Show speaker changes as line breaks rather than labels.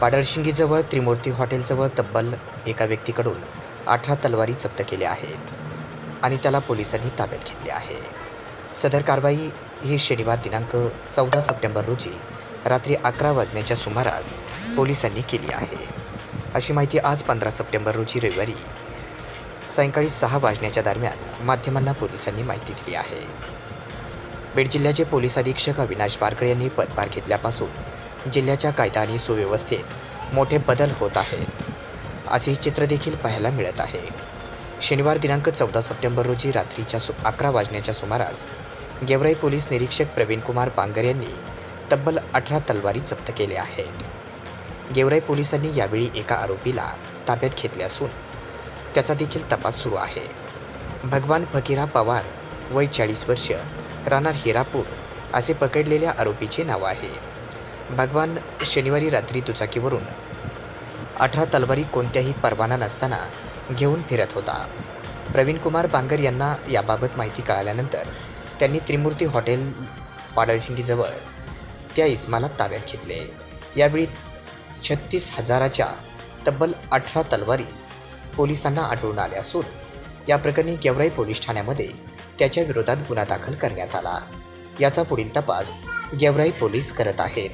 पाडळशिंगीजवळ त्रिमूर्ती हॉटेलजवळ तब्बल एका व्यक्तीकडून अठरा तलवारी जप्त केल्या आहेत आणि त्याला पोलिसांनी ताब्यात घेतले आहे. सदर कारवाई ही शनिवार दिनांक चौदा सप्टेंबर रोजी रात्री अकरा वाजण्याच्या सुमारास पोलिसांनी केली आहे. अशी माहिती आज पंधरा सप्टेंबर रोजी रविवारी सायंकाळी सहा वाजण्याच्या दरम्यान माध्यमांना पोलिसांनी माहिती दिली आहे. बीड जिल्ह्याचे पोलीस अधीक्षक अविनाश बारकळे यांनी पदभार घेतल्यापासून जिल्ह्याच्या कायदा आणि सुव्यवस्थेत मोठे बदल होत आहेत. असे चित्र देखील पाहायला मिळत आहे. शनिवार दिनांक चौदा सप्टेंबर रोजी रात्रीच्या सु अकरा वाजण्याच्या सुमारास गेवराई पोलीस निरीक्षक प्रवीणकुमार पांगर यांनी तब्बल अठरा तलवारी जप्त केल्या आहेत. गेवराई पोलिसांनी यावेळी एका आरोपीला ताब्यात घेतले असून त्याचा देखील तपास सुरू आहे. भगवान फकीरा पवार वय चाळीस वर्ष राहणार हिरापूर असे पकडलेल्या आरोपीचे नाव आहे. भगवान शनिवारी रात्री दुचाकीवरून. अठरा तलवारी कोणत्याही परवाना नसताना घेऊन फिरत होता. प्रवीण कुमार बांगर यांना याबाबत माहिती कळाल्यानंतर त्यांनी त्रिमूर्ती हॉटेल पाडळशिंगीजवळ त्या इस्माला ताब्यात घेतले. यावेळी छत्तीस हजाराच्या तब्बल अठरा तलवारी पोलिसांना आढळून आल्या असून या प्रकरणी गेवराई पोलीस ठाण्यामध्ये त्याच्या विरोधात गुन्हा दाखल करण्यात आला. याचा पुढील तपास गेवराई पोलीस करत आहेत.